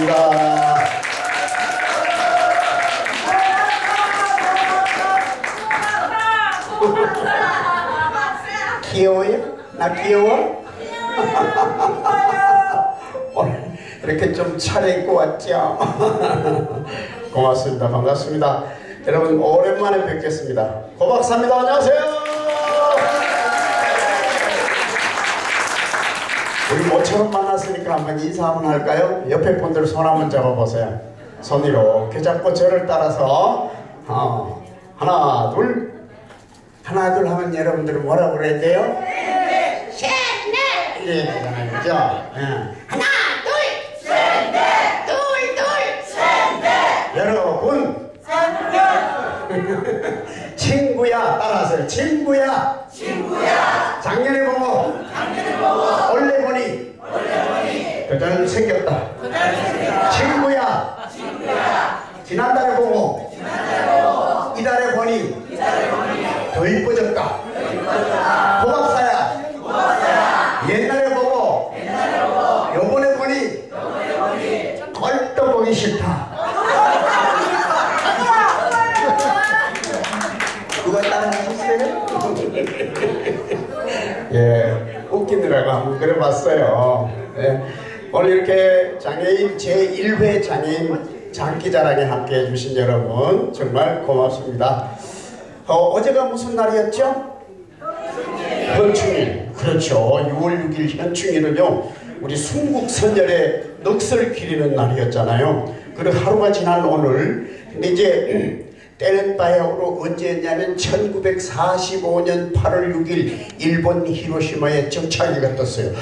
반갑습니다. 귀여워요? 나 귀여워? 이렇게 좀 차려입고 왔죠? 고맙습니다. 반갑습니다. 여러분 오랜만에 뵙겠습니다. 고박사입니다. 안녕하세요. 우리 모처럼 만났으니까 한번 인사 한번 할까요? 옆에 분들 손 한번 잡아보세요. 손 이렇게 잡고 저를 따라서 어, 하나 둘 하나 둘 하면 여러분들은 뭐라고 그래야 돼요? 셋, 넷, 이래 되잖아요. 그죠? 예. 하나, 둘, 셋, 넷, 둘, 둘, 셋, 넷, 여러분 친구야 따라하세요. 친구야 친구야, 작년에 보고 올해 보니 그잘 생겼다. 친구야 지난달에 보고 이달에 보니 더 이뻐졌다. 고맙사야 옛날에 보고 요번에 보니 덜떠 보기 싫다. 누가 따라하셨어요? 예, 웃기느라고 한번 그려봤어요. 예, 오늘 이렇게 장애인 제1회 장애인 장기자랑에 함께 해 주신 여러분 정말 고맙습니다. 어, 어제가 무슨 날이었죠? 현충일. 그렇죠. 6월 6일 현충일은요, 우리 순국선열의 넋을 기리는 날이었잖아요. 그리고 하루가 지난 오늘, 근데 이제 때는 바야흐로 언제였냐면 1945년 8월 6일 일본 히로시마에 정찰기가 떴어요.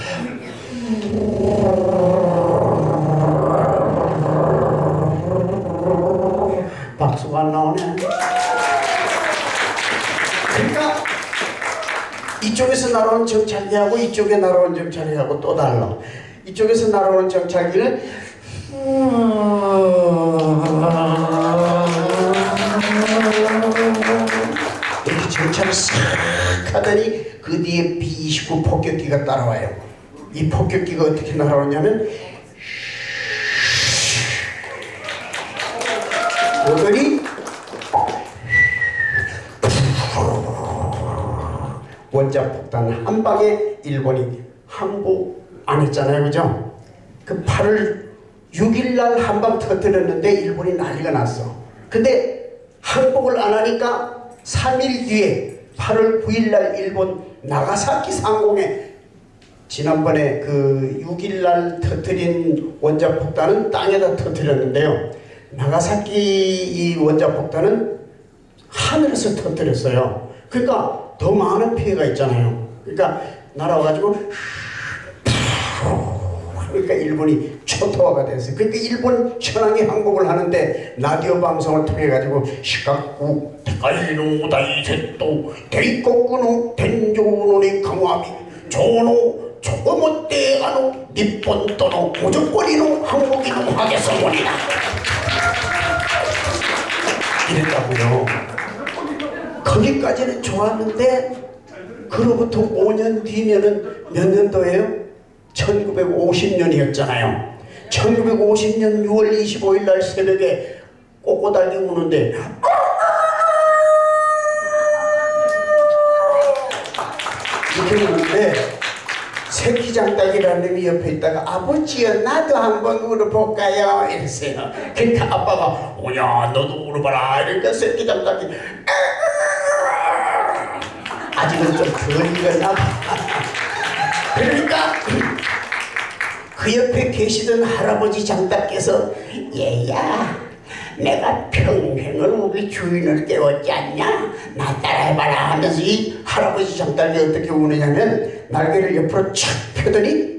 박수가 안 나오네. 그러니까 이쪽에서 날아온 정찰기하고 이쪽에 날아온 정찰기하고 또 달라. 이쪽에서 날아오는 정찰기는 이렇게 정찰을 싹 하더니 그 뒤에 B-29 폭격기가 따라와요. 이 폭격기가 어떻게 날아오냐면 오더니 원자 폭탄 한 방에 일본이 항복 안 했잖아요, 그죠? 그 8월 6일 날 한 방 터뜨렸는데 일본이 난리가 났어. 근데 항복을 안 하니까 3일 뒤에 8월 9일 날 일본 나가사키 상공에 지난번에 그 6일 날 터뜨린 원자 폭탄은 땅에다 터뜨렸는데요. 나가사키 이 원자 폭탄은 하늘에서 터뜨렸어요. 그러니까 더 많은 피해가 있잖아요. 그러니까 날아와가지고 그러니까 일본이 초토화가 됐어요. 그러니까 일본 천황이 항복을 하는데 라디오 방송을 통해 가지고 시각국 대가이노 다이세또 데이코쿠노 텐조노니 강화미 조노 조고모떼가노 니폰토노 무조건이노 항복이노 하겠소문이다. 이랬다고요. 거기까지는 좋았는데 그로부터 5년 뒤면은 몇 년도예요? 1950년이었잖아요. 1950년 6월 25일 날 새벽에 꼬꼬달리 우는데 이렇게 우는데 장닭이라는 놈이 옆에 있다가 아버지요 나도 한번 울어볼까요? 이랬어요. 그러니까 아빠가 오야 너도 울어봐라 이러니까 새끼 장닭이 아직은 좀덜 익었나 봐. 그러니까 그 옆에 계시던 할아버지 장닭께서 얘야 내가 평생을 우리 주인을 깨웠지 않냐? 나 따라해봐라 하면서 이 할아버지 장닭이 어떻게 우느냐면 날개를 옆으로 착 펴더니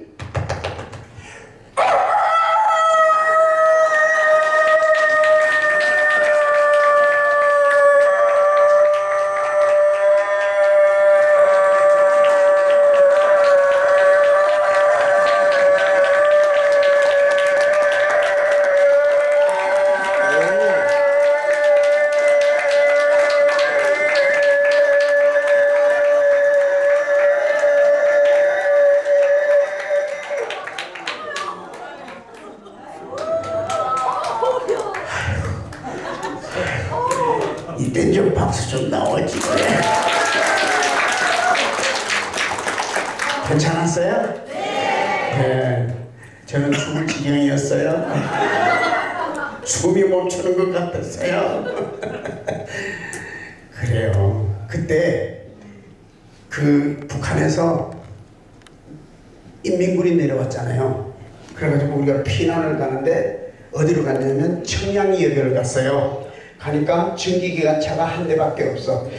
이땐 좀 박수 좀 나오지 그래. 괜찮았어요? 네. 저는 죽을 지경이었어요. 숨이 멈추는 것 같았어요. 그래요. 그때 그 북한에서 인민군이 내려왔잖아요. 그래가지고 우리가 피난을 가는데 어디로 갔냐면 청량리역을 갔어요. 가니까 증기기관 차가 한 대밖에 없어.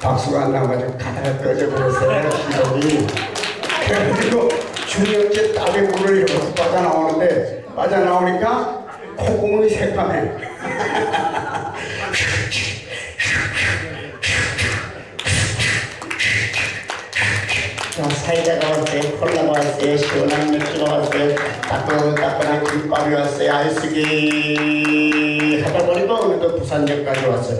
박수가 안 나와가지고 가다가 꺼져버렸어요. 기록이. 그래가지고 중형제 땀에 물을 이렇게 빠져나오는데 빠져나오니까 콧구멍이 새까매. 자, 사이다가 왔어요, 콜라가 왔어요, 시원한 맥주가 왔어요, 따끈따끈한 김밥이 왔어요, 아이스기 하다 보니까 오늘도 부산역까지 왔어요.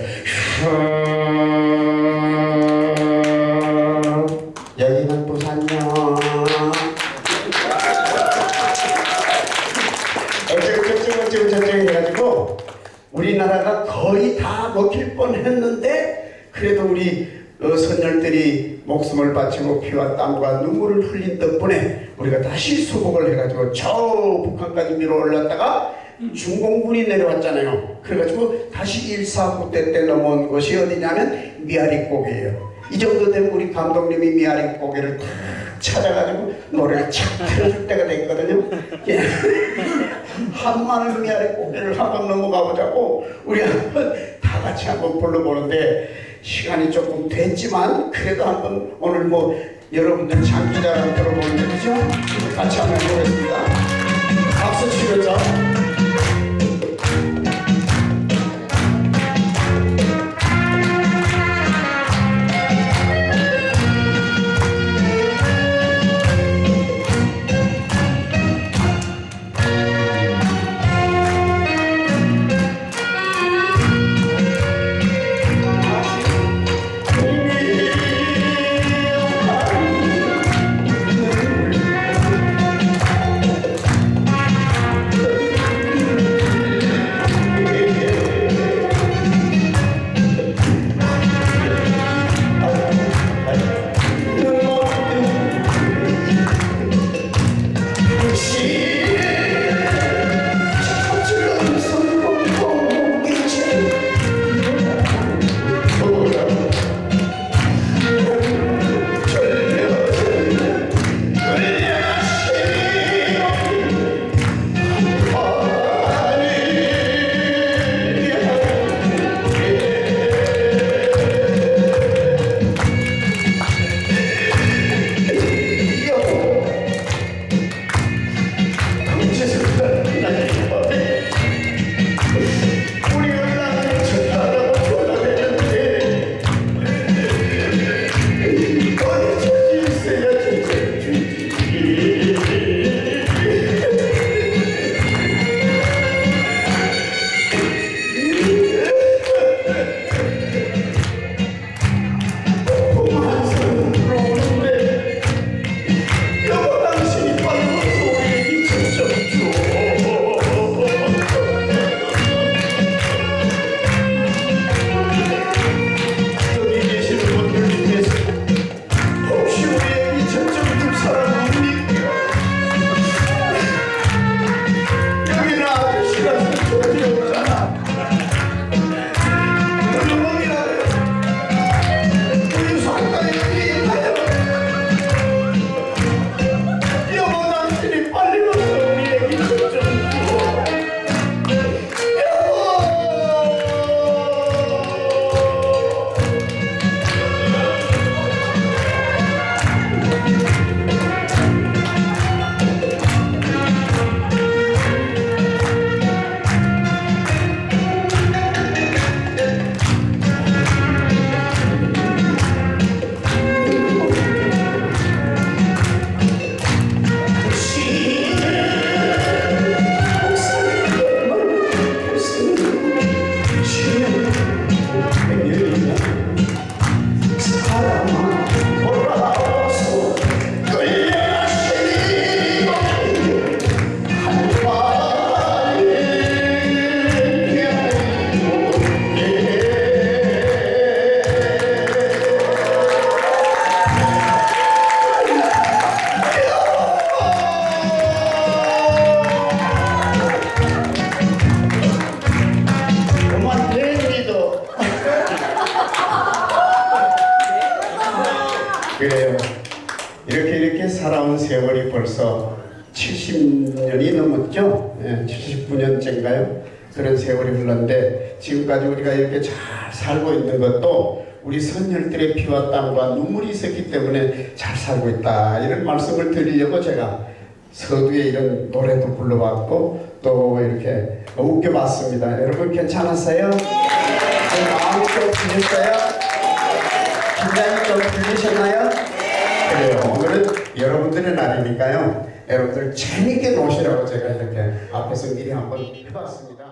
바치고 피와 땀과 눈물을 흘린 덕분에 우리가 다시 수복을 해가지고 저 북한까지 밀어 올랐다가 중공군이 내려왔잖아요. 그래가지고 다시 149대 때 넘어온 곳이 어디냐면 미아리고개예요. 이 정도 되면 우리 감독님이 미아리고개를 탁 찾아가지고 노래를 착 틀어줄 때가 됐거든요. 예. 한마늘 미아리 고개를 한번 넘어가 보자고 우리 한번 다 같이 한번 불러보는데 시간이 조금 됐지만 그래도 한번 오늘 뭐 여러분들 장기자랑 들어보는데 그죠? 같이 한번 해보겠습니다. 박수 치면서 그래요. 이렇게 이렇게 살아온 세월이 벌써 70년이 넘었죠? 예, 79년째인가요? 그런 세월이 흘렀는데 지금까지 우리가 이렇게 잘 살고 있는 것도 우리 선열들의 피와 땀과 눈물이 있었기 때문에 잘 살고 있다 이런 말씀을 드리려고 제가 서두에 이런 노래도 불러봤고 또 이렇게 웃겨봤습니다. 여러분 괜찮았어요? 제 마음이 좀 지냈어요? 긴장이 좀 풀리셨나요? 그래요. 오늘은 여러분들의 날이니까요. 여러분들 재밌게 노시라고 제가 이렇게 앞에서 미리 한번 해봤습니다.